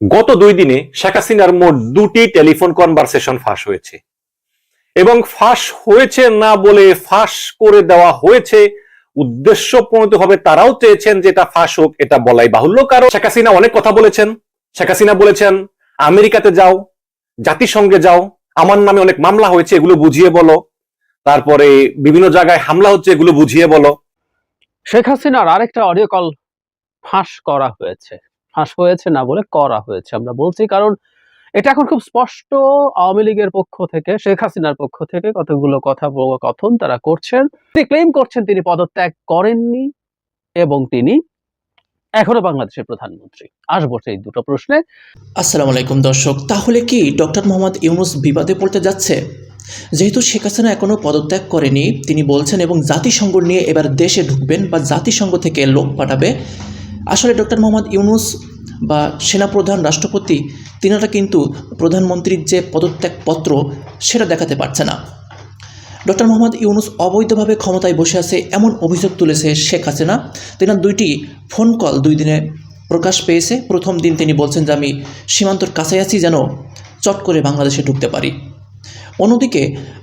গত দুই দিনে শেখ হাসিনার মোট দুটি টেলিফোন কনভারসেশন ফাঁস হয়েছে। এবং ফাঁস হয়েছে না বলে ফাঁস করে দেওয়া হয়েছে উদ্দেশ্য প্রণীত হবে তারাও চেয়েছেন যে এটা ফাঁস হোক, এটা বলাই বাহুল্য। কারণ শেখ হাসিনা অনেক কথা বলেছেন। শেখ হাসিনা বলেছেন, আমেরিকাতে যাও, জাতিসংঘে যাও, আমার নামে অনেক মামলা হয়েছে, এগুলো বুঝিয়ে বলো। তারপরে বিভিন্ন জায়গায় হামলা হচ্ছে, এগুলো বুঝিয়ে বলো। শেখ হাসিনার আরেকটা অডিও কল ফাঁস করা হয়েছে। ফাঁস হয়েছে না বলে করা হয়েছে আমরা বলছি। কারণ এটা এখন খুব স্পষ্ট আওয়ামী লীগের পক্ষ থেকে, শেখ হাসিনার পক্ষ থেকে কতগুলো কথা কথন তারা করছেন। তিনি ক্লেম করছেন তিনি পদত্যাগ করেননি এবং তিনি এখনও বাংলাদেশের প্রধানমন্ত্রী। আসব সেই দুটো প্রশ্নে। আসসালামু আলাইকুম দর্শক, তাহলে কি ডক্টর মোহাম্মদ ইউনুস বিবাদে পড়তে যাচ্ছে? যেহেতু শেখ হাসিনা এখনও পদত্যাগ করেনি, তিনি বলছেন এবং জাতিসংঘ নিয়ে এবার দেশে ঢুকবেন বা জাতিসংঘ থেকে লোক পাঠাবে আসলে ডক্টর মোহাম্মদ ইউনুস বা সেনাপ্রধান রাষ্ট্রপতি, তিনারা কিন্তু প্রধানমন্ত্রীর যে পদত্যাগপত্র সেটা দেখাতে পারছে না। ডক্টর মোহাম্মদ ইউনুস অবৈধভাবে ক্ষমতায় বসে আছে এমন অভিযোগ তুলেছে শেখ হাসিনা। তিনার দুইটি ফোন কল দুই দিনে প্রকাশ পেয়েছে। প্রথম দিন তিনি বলছেন যে, আমি সীমান্তর কাছাকাছি যেন চট করে বাংলাদেশে ঢুকতে পারি। অন্যদিকে,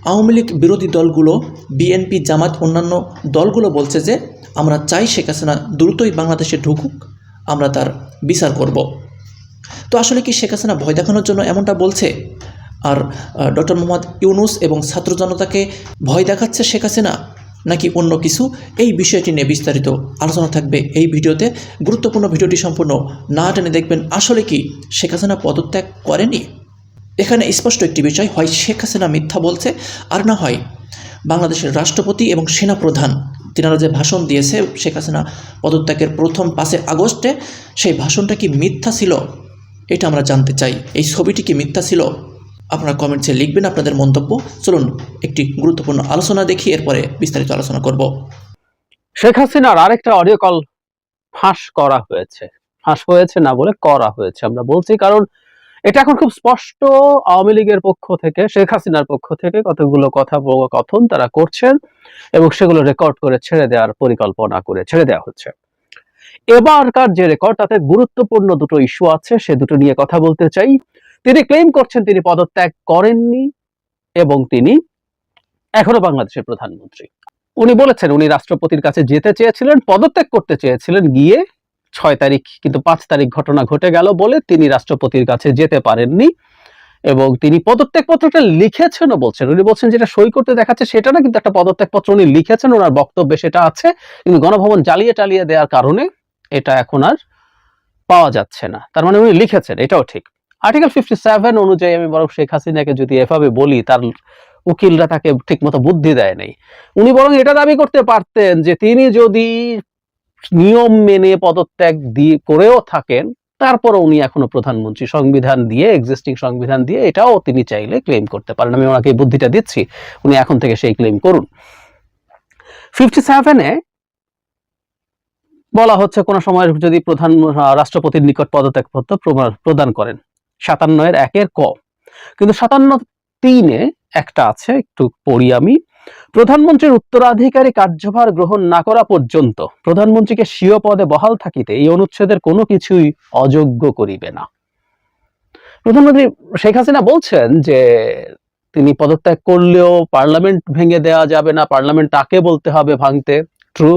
আওয়ামী লীগ বিরোধী দলগুলো, বিএনপি, জামাত, অন্যান্য দলগুলো বলছে যে, আমরা চাই শেখ হাসিনা দ্রুতই বাংলাদেশে ঢুকুক, আমরা তার বিচার করব। তো আসলে কি শেখ হাসিনা ভয় দেখানোর জন্য এমনটা বলছে? আর ডক্টর মোহাম্মদ ইউনুস এবং ছাত্র জনতাকে ভয় দেখাচ্ছে শেখ হাসিনা? নাকি অন্য কিছু? এই বিষয়টি নিয়ে বিস্তারিত আলোচনা থাকবে এই ভিডিওতে। গুরুত্বপূর্ণ ভিডিওটি সম্পূর্ণ না টেনে দেখবেন আসলে কি শেখ হাসিনা পদত্যাগ করেনি? এখানে স্পষ্ট একটি বিষয়, হয় শেখ হাসিনা মিথ্যা বলছে আর না হয় বাংলাদেশের রাষ্ট্রপতি এবং সেনাপ্রধান তিনারা যে ভাষণ দিয়েছে, শেখ হাসিনা পদত্যাগের প্রথম পাঁচে আগস্টে সেই ভাষণটা কি মিথ্যা ছিল? এটা আমরা জানতে চাই। এই ছবিটি কি মিথ্যা ছিল? আপনারা কমেন্টসে লিখবেন আপনাদের মন্তব্য। চলুন একটি গুরুত্বপূর্ণ আলোচনা দেখি, এরপরে বিস্তারিত আলোচনা করব। শেখ হাসিনার আরেকটা অডিও কল ফাঁস করা হয়েছে। ফাঁস হয়েছে না বলে করা হয়েছে। আমরা বলছি কারণ এটা এখন খুব স্পষ্ট আওয়ামী লীগের পক্ষ থেকে, শেখ হাসিনার পক্ষ থেকে কতগুলো কথা কথন তারা করছেন এবং সেগুলো রেকর্ড করে ছেড়ে দেওয়ার পরিকল্পনা করে ছেড়ে দেওয়া হচ্ছে। এবারকার যে রেকর্ড তাতে গুরুত্বপূর্ণ দুটো ইস্যু আছে, সে দুটো নিয়ে কথা বলতে চাই। তিনি ক্লেম করছেন তিনি পদত্যাগ করেননি এবং তিনি এখনও বাংলাদেশের প্রধানমন্ত্রী। উনি বলেছেন উনি রাষ্ট্রপতির কাছে যেতে চেয়েছিলেন, পদত্যাগ করতে চেয়েছিলেন, গিয়ে ছয় তারিখ কিন্তু পাঁচ তারিখ ঘটনা ঘটে গেল বলে তিনি রাষ্ট্রপতির কাছে যেতে পারেননি এবং তিনি পদত্যাগ পত্রটা লিখেছেনও বলছেন। উনি বলছেন যেটা সই করতে দেখাচ্ছে সেটা না, কিন্তু একটা পদত্যাগ পত্র উনি লিখেছেন, ওনার বক্তব্যে সেটা আছে। কিন্তু গণভবন জ্বালিয়ে টালিয়ে দেওয়ার কারণে এটা এখন আর পাওয়া যাচ্ছে না। তার মানে উনি লিখেছেন, এটাও ঠিক। আর্টিকেল ফিফটি সেভেন অনুযায়ী আমি বরং শেখ হাসিনাকে যদি এভাবে বলি, তার উকিলরা তাকে ঠিকমতো বুদ্ধি দেয় নাই। উনি বরং এটা দাবি করতে পারতেন যে তিনি যদি নিয়ম মেনে পদত্যাগ দিয়ে করেও থাকেন। তারপরে উনি এখনও প্রধানমন্ত্রী সংবিধান দিয়ে এক্সিস্টিং সংবিধান দিয়ে এটাও তিনি চাইলে ক্লেম করতে পারেন। আমি ওনাকে বুদ্ধিটা দিচ্ছি, উনি এখন থেকে সেই ক্লেম করুন। ফিফটি সেভেনে বলা হচ্ছে, কোন সময় যদি প্রধান রাষ্ট্রপতির নিকট পদত্যাগপত্র প্রদান করেন। সাতান্ন এর একের ক। কিন্তু সাতান্ন তিনে একটা আছে, একটু পড়ি আমি। প্রধানমন্ত্রীর উত্তরাধিকারী কার্যভার গ্রহণ না করা পর্যন্ত প্রধানমন্ত্রীকে স্বীয় পদে বহাল থাকিতে এই অনুচ্ছেদের কোনো কিছুই অযোগ্য করিবে না। প্রধানমন্ত্রী শেখ হাসিনা বলছেন যে তিনি পদত্যাগ করলেও পার্লামেন্ট ভেঙে দেওয়া যাবে না, পার্লামেন্ট তাকে বলতে হবে ভাঙতে। ট্রু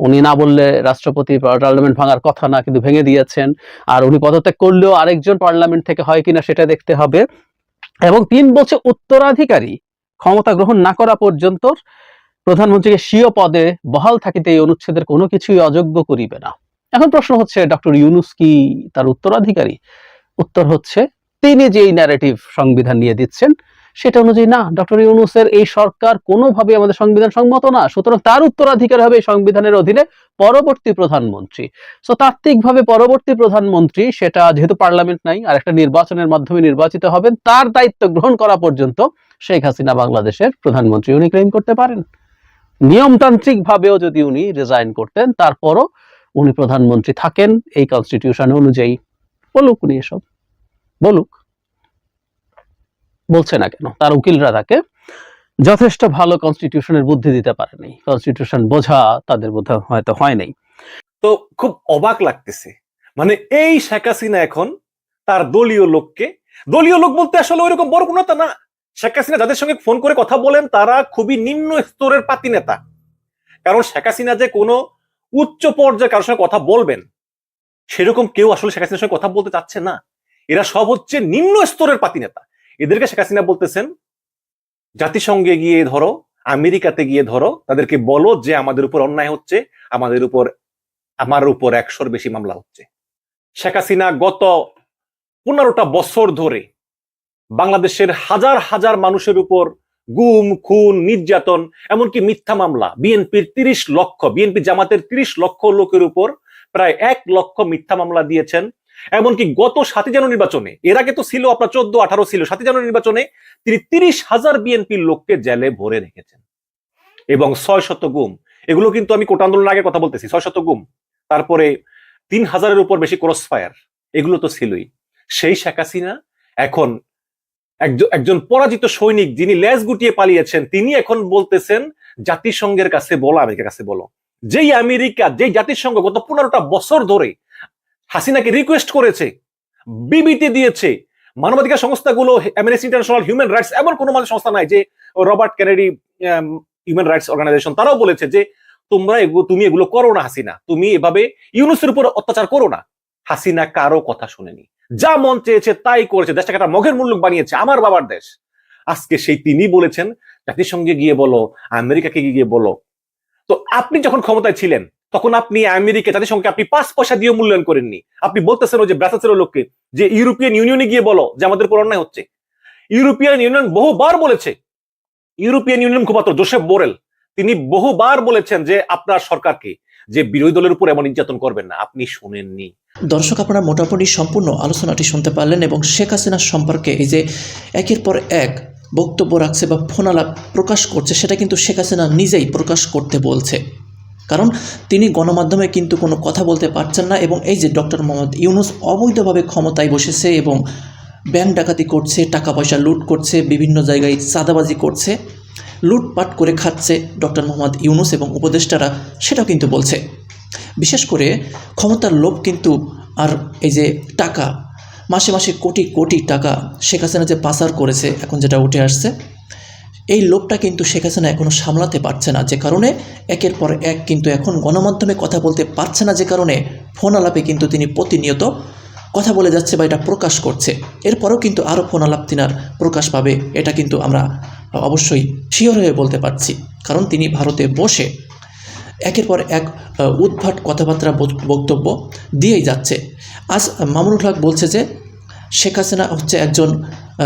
উনি না বললে রাষ্ট্রপতি পার্লামেন্ট ভাঙার কথা না, কিন্তু ভেঙে দিয়েছেন। আর উনি পদত্যাগ করলেও আরেকজন পার্লামেন্ট থেকে হয় কিনা সেটা দেখতে হবে। এবং তিন বছর উত্তরাধিকারী ক্ষমতা গ্রহণ না করা পর্যন্ত প্রধানমন্ত্রীকে স্বীয় পদে বহাল থাকিতে এই অনুচ্ছেদের কোনো কিছুই অযোগ্য করিবে না। এখন প্রশ্ন হচ্ছে, ডক্টর ইউনুস কি তার উত্তরাধিকারী? উত্তর হচ্ছে, তিনি যে এই ন্যারেটিভ সংবিধান নিয়ে দিচ্ছেন সেটা অনুযায়ী না, ডক্টর ইউনুসের এই সরকার কোনোভাবে আমাদের সংবিধান সম্মত না। সুতরাং তার উত্তরাধিকার হবে সংবিধানের অধীনে পরবর্তী প্রধানমন্ত্রী। সো তাত্ত্বিকভাবে পরবর্তী প্রধানমন্ত্রী, সেটা যেহেতু পার্লামেন্ট নাই, আর একটা নির্বাচনের মাধ্যমে নির্বাচিত হবেন, তার দায়িত্ব গ্রহণ করা পর্যন্ত শেখ হাসিনা বাংলাদেশের প্রধানমন্ত্রী উনি ক্লেম করতে পারেন। নিয়মতান্ত্রিক ভাবেও যদি উনি রিজাইন করতেন, তারপরও উনি প্রধানমন্ত্রী থাকেন, এই কনস্টিটিউশন অনুযায়ী। বলুক উনি এসব। বলুক। বলছে না কেন? তার উকিলরা তাকে যথেষ্ট ভালো কনস্টিটিউশনের বুদ্ধি দিতে পারেনি। কনস্টিটিউশন বোঝা তাদের বোধ হয়তো হয় নাই। তো খুব অবাক লাগতেছে। মানে এই শেখ হাসিনা এখন তার দলীয় লোককে, দলীয় লোক বলতে আসলে ওইরকম বড় কোনো না। শেখ হাসিনা যাদের সঙ্গে ফোন করে কথা বলেন, তারা খুবই নিম্ন স্তরের পাতি নেতা। কারণ শেখ হাসিনা যে কোনো উচ্চ পর্যায়ে কারোর সঙ্গে কথা বলবেন, সেরকম কেউ আসলে শেখ হাসিনার সঙ্গে কথা বলতে চাচ্ছে না। এরা সব হচ্ছে নিম্ন স্তরের পাতি নেতা। এদেরকে শেখ হাসিনা বলতেছেন, জাতিসংঘে গিয়ে ধরো, আমেরিকাতে গিয়ে ধরো, তাদেরকে বলো যে আমাদের উপর অন্যায় হচ্ছে, আমাদের উপর, আমার উপর একশোর বেশি মামলা হচ্ছে। শেখ হাসিনা গত পনেরোটা বছর ধরে বাংলাদেশের হাজার হাজার মানুষের উপর গুম, খুন, নির্যাতন, এমনকি মিথ্যা মামলা, বিএনপির তিরিশ লক্ষ, বিএনপি জামাতের তিরিশ লক্ষ লোকের উপর প্রায় এক লক্ষ মিথ্যা মামলা দিয়েছেন। এমনকি গত সাতই জানুয়ারি নির্বাচনে, এর আগে তো ছিল, আপনার চোদ্দ, আঠারো ছিল, সাতই জানুয়ারি নির্বাচনে তিনি তিরিশ হাজার বিএনপির লোককে জেলে ভরে রেখেছেন। এবং ছয় শত গুম, এগুলো কিন্তু আমি কোটা আন্দোলনের আগে কথা বলতেছি, ছয় শত গুম, তারপরে তিন হাজারের উপর বেশি ক্রস ফায়ার এগুলো তো ছিলই। সেই শেখ হাসিনা এখন একজন পরাজিত সৈনিক যিনি লেজ গুটিয়ে পালিয়েছেন, তিনি এখন বলতেছেন, জাতিসংঘের কাছে বলো, আমেরিকার কাছে বলো। যেই আমেরিকা, যেই জাতিসংঘ গত পনেরোটা বছর ধরে হাসিনাকে রিকোয়েস্ট করেছে বিবৃতি দিয়েছে, মানবাধিকার সংস্থাগুলো অ্যামনেস্টি ইন্টারন্যাশনাল হিউম্যান রাইটস এমন কোনো মানুষ সংস্থা নাই যে Robert Kennedy human rights organisation তারাও বলেছে যে তোমরা তুমি এগুলো করো না হাসিনা, তুমি এভাবে ইউনুসের উপর অত্যাচার করো না। হাসিনা কারও কথা শুনেনি। যা মন চেয়েছে তাই করেছে, দেশটাকে একটা মগের মূল্য বানিয়েছে, আমার বাবার দেশ। আজকে সেই তিনি বলেছেন, জাতিসংঘে গিয়ে বলো, আমেরিকাকে গিয়ে বলো। তো আপনি যখন ক্ষমতায় ছিলেন তখন আপনি আমেরিকা জাতিসংঘকে আপনি পাঁচ পয়সা দিয়ে মূল্যায়ন করেননি। আপনি বলতেছেন ওই যে ব্রাসাসের লোককে যে ইউরোপিয়ান ইউনিয়নে গিয়ে বলো যে আমাদের উপর অন্যায় হচ্ছে। ইউরোপিয়ান ইউনিয়ন বহুবার বলেছে। ইউরোপিয়ান ইউনিয়ন মুখপাত্র জোসেফ বোরেল, তিনি বহুবার বলেছেন যে আপনার সরকারকে যে বিরোধী দলের উপর এমন নির্যাতন করবেন না, আপনি শুনেননি। দর্শক, আপনারা মোটামুটি সম্পূর্ণ আলোচনাটি শুনতে পারলেন এবং শেখ হাসিনার সম্পর্কে এই যে একের পর এক বক্তব্য রাখছে বা ফোনালাপ প্রকাশ করছে, সেটা কিন্তু শেখ হাসিনা নিজেই প্রকাশ করতে বলছে। কারণ তিনি গণমাধ্যমে কিন্তু কোনো কথা বলতে পারছেন না এবং এই যে ডক্টর মোহাম্মদ ইউনুস অবৈধভাবে ক্ষমতায় বসেছে এবং ব্যাংক ডাকাতি করছে টাকা পয়সা লুট করছে, বিভিন্ন জায়গায় চাঁদাবাজি করছে, লুটপাট করে খাচ্ছে ডক্টর মোহাম্মদ ইউনুস এবং উপদেষ্টারা সেটাও কিন্তু বলছে। বিশেষ করে ক্ষমতার লোভ কিন্তু আর এই যে টাকা, মাসে মাসে কোটি কোটি টাকা শেখ হাসিনা যে পাচার করেছে, এখন যেটা উঠে আসছে এই লোভটা কিন্তু শেখ হাসিনা এখনও সামলাতে পারছে না, যে কারণে একের পর এক কিন্তু এখন গণমাধ্যমে কথা বলতে পারছে না, যে কারণে ফোন আলাপে কিন্তু তিনি প্রতিনিয়ত কথা বলে যাচ্ছে বা এটা প্রকাশ করছে। এরপরেও কিন্তু আরও ফোন আলাপ তিনার প্রকাশ পাবে, এটা কিন্তু আমরা অবশ্যই শিওর হয়ে বলতে পারছি। কারণ তিনি ভারতে বসে একের পর এক উদ্ভাট কথাবার্তা বক- বক্তব্য দিয়েই যাচ্ছে। আজ মামুনুল হক বলছে যে শেখ হাসিনা হচ্ছে একজন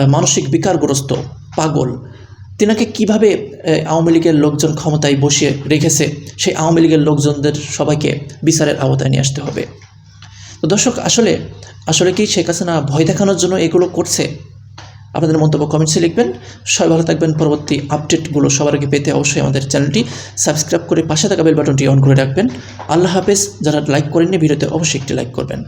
মানসিক বিকারগ্রস্ত, পাগল। তিনাকে কীভাবে আওয়ামী লীগের লোকজন ক্ষমতায় বসিয়ে রেখেছে, সেই আওয়ামী লীগের লোকজনদের সবাইকে বিচারের আওতায় নিয়ে আসতে হবে। তো দর্শক, আসলে আসলে কি শেখ হাসিনা ভয় দেখানোর জন্য এগুলো করছে? আপনাদের মন্তব্য কমেন্টসে লিখবেন। সবাই ভালো থাকবেন। পরবর্তী আপডেটগুলো সবার আগে পেতে অবশ্যই আমাদের চ্যানেলটি সাবস্ক্রাইব করে পাশে থাকা বেল বাটনটি অন করে রাখবেন। আল্লাহ হাফেজ। যারা লাইক করেননি, ভিডিওতে অবশ্যই একটি লাইক করবেন।